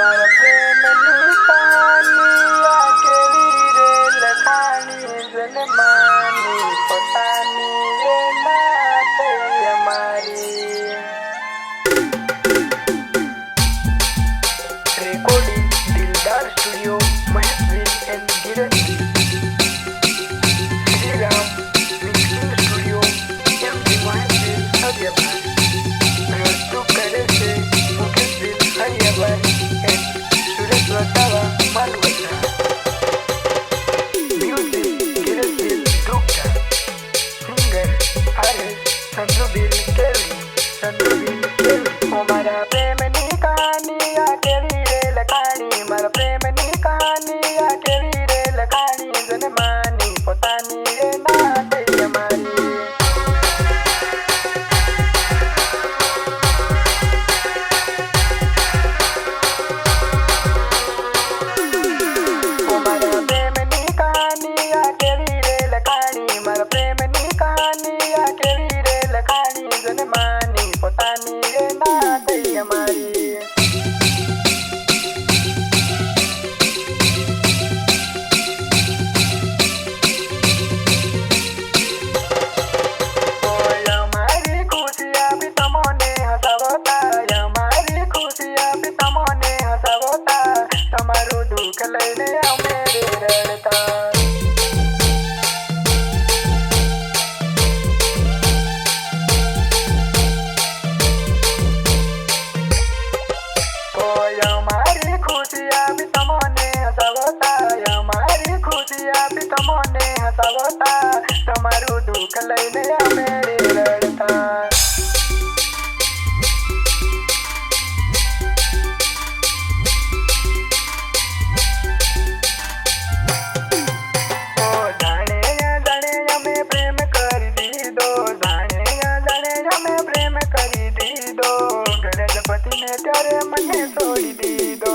my friend. Sandro Billy Kelly, Sandro लड़िया मेरे रड़ता हमारी खुशिया भी तमोने हसावता हमारी खुशिया भी तमोने हसावता તમારું દુઃખ લઈને અમે प्यारे मने छोड़ी दी दो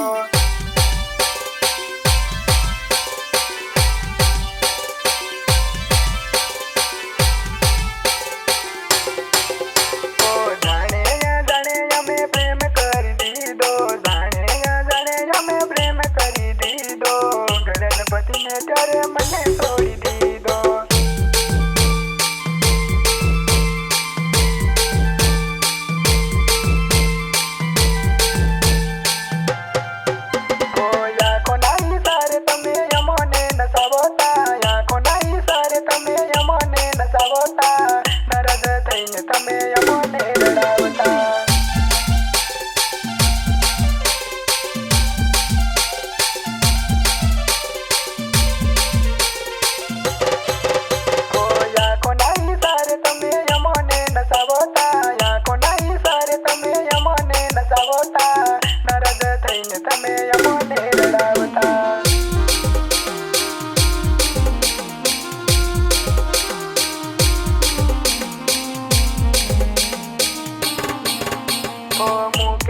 प्रेम करी दी दो गणपति ने तेरे मने Esta media pone